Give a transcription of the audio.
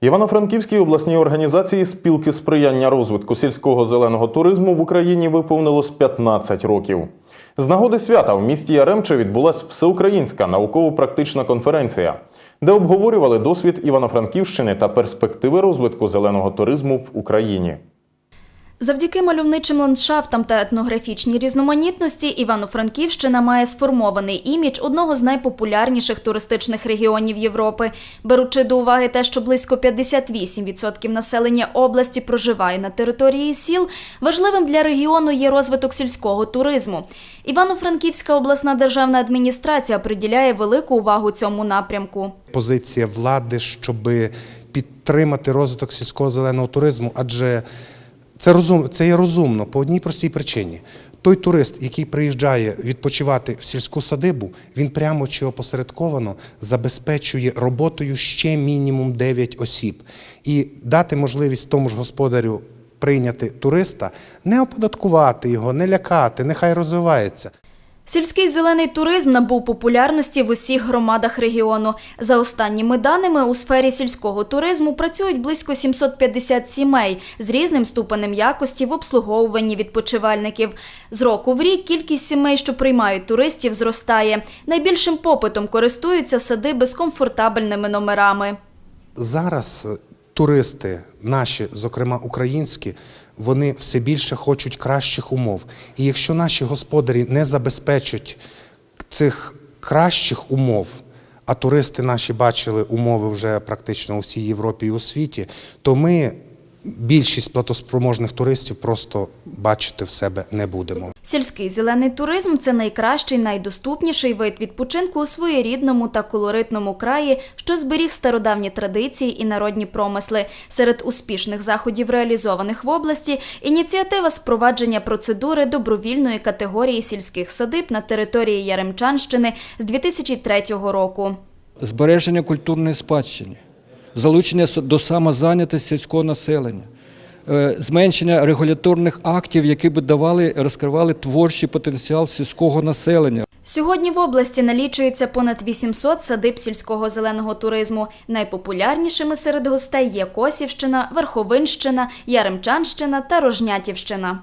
Івано-Франківській обласній організації спілки сприяння розвитку сільського зеленого туризму в Україні виповнилось 15 років. З нагоди свята в місті Яремче відбулася всеукраїнська науково-практична конференція, де обговорювали досвід Івано-Франківщини та перспективи розвитку зеленого туризму в Україні. Завдяки мальовничим ландшафтам та етнографічній різноманітності Івано-Франківщина має сформований імідж одного з найпопулярніших туристичних регіонів Європи. Беручи до уваги те, що близько 58% населення області проживає на території сіл, важливим для регіону є розвиток сільського туризму. Івано-Франківська обласна державна адміністрація приділяє велику увагу цьому напрямку. позиція влади, щоб підтримати розвиток сільського зеленого туризму, адже це розум, це є розумно по одній простій причині. Той турист, який приїжджає відпочивати в сільську садибу, він прямо чи опосередковано забезпечує роботою ще мінімум 9 осіб. І дати можливість тому ж господарю прийняти туриста, не оподаткувати його, не лякати, нехай розвивається. Сільський зелений туризм набув популярності в усіх громадах регіону. За останніми даними, у сфері сільського туризму працюють близько 750 сімей з різним ступенем якості в обслуговуванні відпочивальників. З року в рік кількість сімей, що приймають туристів, зростає. Найбільшим попитом користуються садиби з комфортабельними номерами. Зараз туристи, наші, зокрема українські, вони все більше хочуть кращих умов. І якщо наші господарі не забезпечать цих кращих умов, а туристи наші бачили умови вже практично у всій Європі і у світі, то ми більшість платоспроможних туристів просто бачити в себе не будемо. Сільський зелений туризм це найкращий, найдоступніший вид відпочинку у своєрідному та колоритному краї, що зберіг стародавні традиції і народні промисли. Серед успішних заходів, реалізованих в області, ініціатива спровадження процедури добровільної категорії сільських садиб на території Яремчанщини з 2003 року. збереження культурної спадщини, залучення до самозайнятості сільського населення, е, зменшення регуляторних актів, які б давали, розкривали творчий потенціал сільського населення. Сьогодні в області налічується понад 800 садиб сільського зеленого туризму. Найпопулярнішими серед гостей є Косівщина, Верховинщина, Яремчанщина та Рожнятівщина.